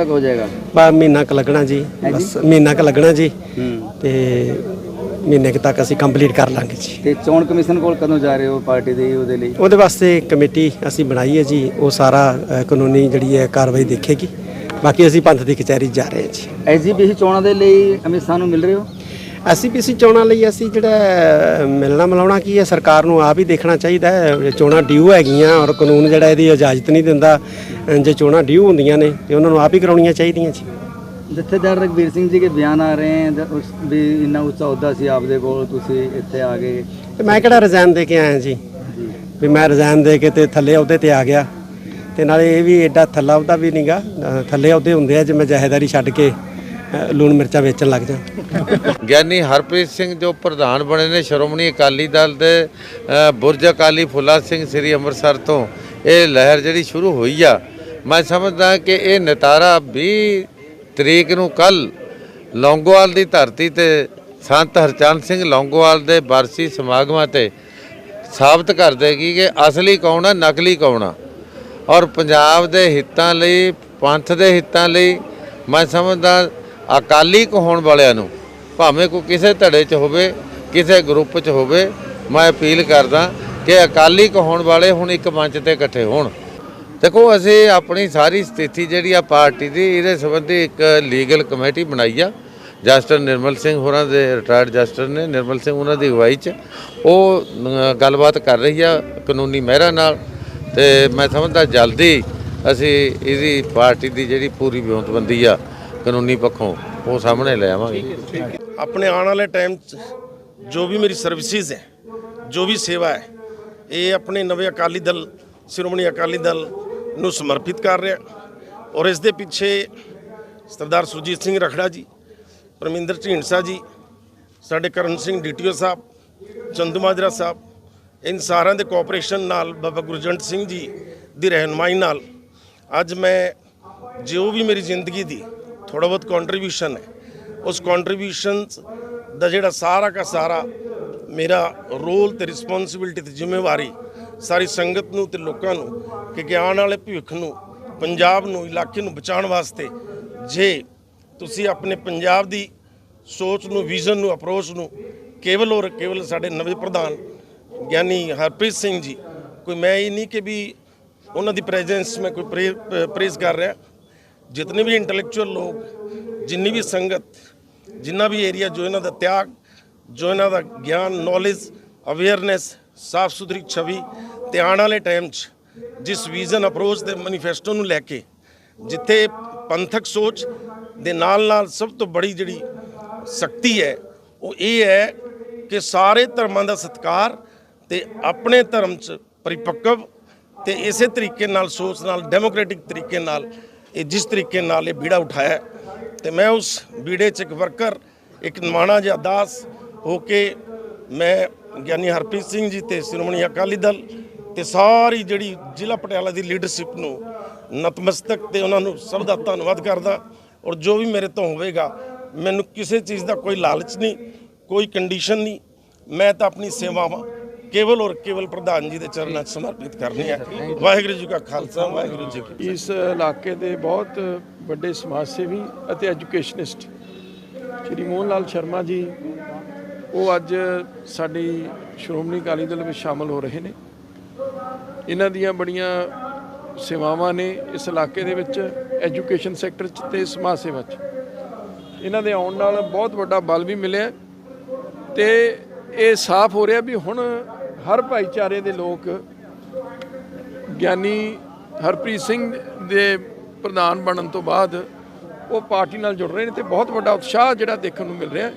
ਤੱਕ ਹੋ ਜਾਏਗਾ? ਬਾ ਮਹੀਨਾ ਕ ਲੱਗਣਾ ਜੀ ਬਸ ਮਹੀਨਾ ਕ ਲੱਗਣਾ ਜੀ। ਹੂੰ। ਤੇ ਮਹੀਨੇ ਕੁ ਤੱਕ ਅਸੀਂ ਕੰਪਲੀਟ ਕਰ ਲਾਂਗੇ ਜੀ। ਤੇ ਚੋਣ ਕਮਿਸ਼ਨ ਕੋਲ ਕਦੋਂ ਜਾ ਰਹੇ ਹੋ ਪਾਰਟੀ ਦੇ ਉਹਦੇ ਲਈ? ਉਹਦੇ ਵਾਸਤੇ ਕਮੇਟੀ ਅਸੀਂ ਬਣਾਈ ਹੈ ਜੀ ਉਹ ਸਾਰਾ ਅ, ਕਾਨੂੰਨੀ ਜਿਹੜੀ ਹੈ ਕਾਰਵਾਈ ਦੇਖੇਗੀ। ਬਾਕੀ ਅਸੀਂ ਪੰਥ ਦੀ ਕਚਹਿਰੀ ਜਾ ਰਹੇ ਹਾਂ ਜੀ। ਐਸਜੀਪੀਸੀ ਚੋਣਾਂ ਦੇ ਲਈ ਅਮਿਤ ਸ਼ਾਹ ਨੂੰ ਮਿਲ ਰਹੇ ਹੋ? ਐਸਪੀਸੀ ਚੋਣਾਂ ਲਈ ਅਸੀਂ ਜਿਹੜਾ ਮਿਲਣਾ ਮਿਲਾਉਣਾ ਕੀ ਹੈ? ਸਰਕਾਰ ਨੂੰ ਆਪ ਹੀ ਦੇਖਣਾ ਚਾਹੀਦਾ ਹੈ। ਚੋਣਾਂ ਡਿਊ ਹੈਗੀਆਂ ਔਰ ਕਾਨੂੰਨ ਜਿਹੜਾ ਇਹਦੀ ਇਜਾਜ਼ਤ ਨਹੀਂ ਦਿੰਦਾ। ਜੇ ਚੋਣਾਂ ਡਿਊ ਹੁੰਦੀਆਂ ਨੇ ਤੇ ਉਹਨਾਂ ਨੂੰ ਆਪ ਹੀ ਕਰਾਉਣੀਆਂ ਚਾਹੀਦੀਆਂ ਜੀ। ਜਥੇਦਾਰ ਰਗਵੀਰ ਸਿੰਘ ਜੀ ਦੇ ਬਿਆਨ ਆ ਰਹੇ ਹਨ ਉਸ ਵੀ ਇੰਨਾ ਉੱਚਾ ਅਹੁਦਾ ਸੀ ਆਪਦੇ ਕੋਲ ਤੁਸੀਂ ਇੱਥੇ ਆ ਗਏ। ਤੇ ਮੈਂ ਕਿਹੜਾ ਰਿਜ਼ਾਈਨ ਦੇ ਕੇ ਆਇਆ ਜੀ? ਵੀ ਮੈਂ ਰਿਜ਼ਾਈਨ ਦੇ ਕੇ ਤੇ ਥੱਲੇ ਅਹੁਦੇ ਤੇ ਆ ਗਿਆ। ਤੇ ਨਾਲੇ ਇਹ ਵੀ ਐਡਾ ਥੱਲਾ ਅਹੁਦਾ ਵੀ ਨਹੀਂਗਾ ਥੱਲੇ ਅਹੁਦੇ ਹੁੰਦੇ ਆ ਜੇ ਮੈਂ ਜਾਇਦਾਰੀ ਛੱਡ ਕੇ। ਲੂਣ ਮਿਰਚਾਂ ਵੇਚਣ ਲੱਗ ਜਾ ਗਿਆਨੀ ਹਰਪ੍ਰੀਤ ਸਿੰਘ ਜੋ ਪ੍ਰਧਾਨ ਬਣੇ ਨੇ ਸ਼੍ਰੋਮਣੀ ਅਕਾਲੀ ਦਲ ਦੇ ਬੁਰਜ ਅਕਾਲੀ ਫੁੱਲਾ ਸਿੰਘ ਸ੍ਰੀ ਅੰਮ੍ਰਿਤਸਰ ਤੋਂ। ਇਹ ਲਹਿਰ ਜਿਹੜੀ ਸ਼ੁਰੂ ਹੋਈ ਆ, ਮੈਂ ਸਮਝਦਾ ਕਿ ਇਹ ਨਤਾਰਾ 20 ਤਰੀਕ ਨੂੰ ਕੱਲ ਲੌਂਗੋਵਾਲ ਦੀ ਧਰਤੀ ਤੇ ਸੰਤ ਹਰਚੰਦ ਸਿੰਘ ਲੌਂਗੋਵਾਲ ਦੇ ਬਰਸੀ ਸਮਾਗਮਾਂ ਤੇ ਸਾਬਤ ਕਰ ਦੇਗੀ ਕਿ ਅਸਲੀ ਕੌਣ ਆ, ਨਕਲੀ ਕੌਣ ਆ। ਔਰ ਪੰਜਾਬ ਦੇ ਹਿੱਤਾਂ ਲਈ, ਪੰਥ ਦੇ ਹਿੱਤਾਂ ਲਈ ਮੈਂ ਸਮਝਦਾ ਅਕਾਲੀ ਕਹਾਉਣ ਵਾਲਿਆਂ ਨੂੰ, ਭਾਵੇਂ ਕੋਈ ਕਿਸੇ ਧੜੇ 'ਚ ਹੋਵੇ, ਕਿਸੇ ਗਰੁੱਪ 'ਚ ਹੋਵੇ, ਮੈਂ ਅਪੀਲ ਕਰਦਾ ਕਿ ਅਕਾਲੀ ਕਹਾਉਣ ਵਾਲੇ ਹੁਣ ਇੱਕ ਮੰਚ ਤੇ ਇਕੱਠੇ ਹੋਣ। ਦੇਖੋ, ਅਸੀਂ ਆਪਣੀ ਸਾਰੀ ਸਥਿਤੀ ਜਿਹੜੀ ਆ ਪਾਰਟੀ ਦੀ, ਇਹਦੇ ਸੰਬੰਧੀ ਇੱਕ ਲੀਗਲ ਕਮੇਟੀ ਬਣਾਈ ਆ। ਜਸਟਿਸ ਨਿਰਮਲ ਸਿੰਘ ਹੋਰਾਂ ਦੇ ਰਿਟਾਇਰਡ ਜਸਟਿਸ ਨੇ, ਨਿਰਮਲ ਸਿੰਘ ਉਹਨਾਂ ਦੀ ਅਗਵਾਈ 'ਚ। ਉਹ ਗੱਲਬਾਤ ਕਰ ਰਹੀ ਆ ਕਾਨੂੰਨੀ ਮਹਿਰਾ ਨਾਲ। ਤੇ ਮੈਂ ਸਮਝਦਾ ਜਲਦੀ ਅਸੀਂ ਇਹਦੀ ਪਾਰਟੀ ਦੀ ਜਿਹੜੀ ਪੂਰੀ ਵਿਉਂਤਬੰਦੀ ਆ ਕਾਨੂੰਨੀ ਪੱਖੋਂ ਉਹ ਸਾਹਮਣੇ ਲੈ ਆਵਾਂਗੇ। ਆਪਣੇ ਆਉਣ ਵਾਲੇ ਟਾਈਮ 'ਚ ਜੋ ਵੀ ਮੇਰੀ ਸਰਵਿਸਿਜ਼ ਹੈ, ਜੋ ਵੀ ਸੇਵਾ ਹੈ, ਇਹ ਆਪਣੇ ਨਵੇਂ ਅਕਾਲੀ ਦਲ, ਸ਼੍ਰੋਮਣੀ ਅਕਾਲੀ ਦਲ ਨੂੰ ਸਮਰਪਿਤ ਕਰ ਰਿਹਾ। ਔਰ ਇਸ ਦੇ ਪਿੱਛੇ ਸਰਦਾਰ ਸੁਰਜੀਤ ਸਿੰਘ ਰਖੜਾ ਜੀ, ਪਰਮਿੰਦਰ ਢੀਂਡਸਾ ਜੀ, ਸਾਡੇ ਕਰਨ ਸਿੰਘ ਡੀਟੀਓ ਸਾਹਿਬ, ਚੰਦੂ ਮਾਜਰਾ ਸਾਹਿਬ, ਇਨ ਸਾਰਿਆਂ ਦੇ ਕੋਆਪਰੇਸ਼ਨ ਨਾਲ ਬਾਬਾ ਗੁਰਜੰਟ ਸਿੰਘ ਜੀ ਦੀ ਰਹਿਨਮਾਈ ਨਾਲ ਅੱਜ ਮੈਂ ਜੋ ਵੀ ਮੇਰੀ ਜ਼ਿੰਦਗੀ ਦੀ ਥੋੜਾ ਬਹੁਤ ਕੰਟਰੀਬਿਊਸ਼ਨ ਹੈ। ਉਸ ਕੰਟਰੀਬਿਊਸ਼ਨ ਦਾ ਜਿਹੜਾ ਸਾਰਾ ਦਾ ਸਾਰਾ ਮੇਰਾ ਰੋਲ ਤੇ ਰਿਸਪੌਂਸਿਬਿਲਟੀ ਤੇ ਜ਼ਿੰਮੇਵਾਰੀ ਸਾਰੀ ਸੰਗਤ ਨੂੰ ਤੇ ਲੋਕਾਂ ਨੂੰ ਕਿ ਕਿ ਆਉਣ ਵਾਲੇ ਭਵਿੱਖ ਨੂੰ, ਪੰਜਾਬ ਨੂੰ, ਇਲਾਕੇ ਨੂੰ ਬਚਾਉਣ ਵਾਸਤੇ ਜੇ ਤੁਸੀਂ ਆਪਣੇ ਪੰਜਾਬ ਦੀ ਸੋਚ ਨੂੰ ਵਿਜ਼ਨ ਨੂੰ ਅਪਰੋਚ ਨੂੰ ਕੇਵਲ ਔਰ ਕੇਵਲ ਸਾਡੇ ਨਵੇਂ ਪ੍ਰਧਾਨ ਗਿਆਨੀ ਹਰਪ੍ਰੀਤ ਸਿੰਘ ਜੀ, ਕੋਈ ਮੈਂ ਇਹ ਨਹੀਂ ਕਿ ਵੀ ਉਹਨਾਂ ਦੀ ਪ੍ਰੈਜ਼ੈਂਸ ਮੈਂ ਕੋਈ ਪ੍ਰੇਜ਼ ਕਰ ਰਿਹਾ। ਜਿਤਨੇ ਵੀ ਇੰਟੈਲੈਕਚੁਅਲ ਲੋਕ ਜਿੰਨੀ ਵੀ ਸੰਗਤ ਜਿੰਨਾ ਵੀ ਏਰੀਆ ਜੋ ਇਹਨਾਂ ਦਾ ਤਿਆਗ ਜੋ ਇਹਨਾਂ ਦਾ ਗਿਆਨ ਨੌਲੇਜ ਅਵੇਅਰਨੈਸ ਸਾਫ਼ ਸੁਥਰੀ ਛਵੀ ਤੇ ਆਉਣ ਵਾਲੇ ਟਾਈਮ 'ਚ ਜਿਸ ਵਿਜ਼ਨ ਅਪਰੋਚ ਦੇ ਮੈਨੀਫੈਸਟੋ ਨੂੰ ਲੈ ਕੇ ਜਿੱਥੇ ਪੰਥਕ ਸੋਚ ਦੇ ਨਾਲ ਨਾਲ ਸਭ ਤੋਂ ਬੜੀ ਜਿਹੜੀ ਸ਼ਕਤੀ ਹੈ ਉਹ ਇਹ ਹੈ ਕਿ ਸਾਰੇ ਧਰਮਾਂ ਦਾ ਸਤਿਕਾਰ ਤੇ ਆਪਣੇ ਧਰਮ 'ਚ ਪਰਿਪੱਕਵ ਤੇ ਇਸੇ ਤਰੀਕੇ ਨਾਲ ਸੋਚ ਨਾਲ ਡੈਮੋਕ੍ਰੈਟਿਕ ਤਰੀਕੇ ਨਾਲ ਇਹ ਜਿਸ ਤਰੀਕੇ ਨਾਲ ਇਹ ਬੀੜਾ ਉਠਾਇਆ ਹੈ, ਤੇ ਮੈਂ ਉਸ ਬੀੜੇ 'ਚ ਇੱਕ ਵਰਕਰ ਇੱਕ ਨਿਮਾਣਾ ਜਿਹਾ ਦਾਸ ਹੋ ਕੇ ਮੈਂ ਗਿਆਨੀ ਹਰਪ੍ਰੀਤ ਸਿੰਘ ਜੀ ਤੇ ਸ਼੍ਰੋਮਣੀ ਅਕਾਲੀ ਦਲ ਤੇ ਸਾਰੀ ਜਿਹੜੀ ਜ਼ਿਲ੍ਹਾ ਪਟਿਆਲਾ ਦੀ ਲੀਡਰਸ਼ਿਪ ਨੂੰ ਨਤਮਸਤਕ ਤੇ ਉਹਨਾਂ ਨੂੰ ਸਭ ਦਾ ਧੰਨਵਾਦ ਕਰਦਾ ਔਰ ਜੋ ਵੀ ਮੇਰੇ ਤੋਂ ਹੋਵੇਗਾ ਮੈਨੂੰ ਕਿਸੇ ਚੀਜ਼ ਦਾ ਕੋਈ ਲਾਲਚ ਨਹੀਂ ਕੋਈ ਕੰਡੀਸ਼ਨ ਨਹੀਂ ਮੈਂ ਤਾਂ ਆਪਣੀ ਸੇਵਾਵਾਂ ਕੇਵਲ ਔਰ ਕੇਵਲ ਪ੍ਰਧਾਨ ਜੀ ਦੇ ਚਰਨਾਂ 'ਚ ਸਮਰਪਿਤ ਕਰਨੀ ਹੈ। ਵਾਹਿਗੁਰੂ ਜੀ ਕਾ ਖਾਲਸਾ, ਵਾਹਿਗੁਰੂ ਜੀ ਕੀ ਇਸ ਇਲਾਕੇ ਦੇ ਬਹੁਤ ਵੱਡੇ ਸਮਾਜ ਸੇਵੀ ਅਤੇ ਐਜੂਕੇਸ਼ਨਿਸਟ ਸ਼੍ਰੀ ਮੋਹਨ ਲਾਲ ਸ਼ਰਮਾ ਜੀ, ਉਹ ਅੱਜ ਸਾਡੀ ਸ਼੍ਰੋਮਣੀ ਅਕਾਲੀ ਦਲ ਵਿੱਚ ਸ਼ਾਮਲ ਹੋ ਰਹੇ ਨੇ। ਇਹਨਾਂ ਦੀਆਂ ਬੜੀਆਂ ਸੇਵਾਵਾਂ ਨੇ ਇਸ ਇਲਾਕੇ ਦੇ ਵਿੱਚ ਐਜੂਕੇਸ਼ਨ ਸੈਕਟਰ 'ਚ ਤੇ ਸਮਾਜ ਸੇਵਾ 'ਚ। ਇਹਨਾਂ ਦੇ ਆਉਣ ਨਾਲ ਬਹੁਤ ਵੱਡਾ ਬਲ ਵੀ ਮਿਲਿਆ ਤੇ ਇਹ ਸਾਫ਼ ਹੋ ਰਿਹਾ ਵੀ ਹੁਣ ਹਰ ਭਾਈਚਾਰੇ ਦੇ ਲੋਕ ਗਿਆਨੀ ਹਰਪ੍ਰੀਤ ਸਿੰਘ ਦੇ ਪ੍ਰਧਾਨ ਬਣਨ ਤੋਂ ਬਾਅਦ ਉਹ ਪਾਰਟੀ ਨਾਲ ਜੁੜ ਰਹੇ ਨੇ ਤੇ ਬਹੁਤ ਵੱਡਾ ਉਤਸ਼ਾਹ ਜਿਹੜਾ ਦੇਖਣ ਨੂੰ ਮਿਲ ਰਿਹਾ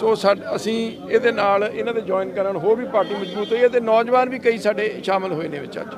ਸੋ ਸਾਡ ਅਸੀਂ ਇਹਦੇ ਨਾਲ ਇਹਨਾਂ ਦੇ ਜੁਆਇਨ ਕਰਨ ਹੋਰ ਵੀ ਪਾਰਟੀ ਮਜ਼ਬੂਤ ਹੋਈ ਹੈ ਤੇ ਨੌਜਵਾਨ ਵੀ ਕਈ ਸਾਡੇ ਸ਼ਾਮਲ ਹੋਏ ਨੇ ਵਿੱਚ ਅੱਜ।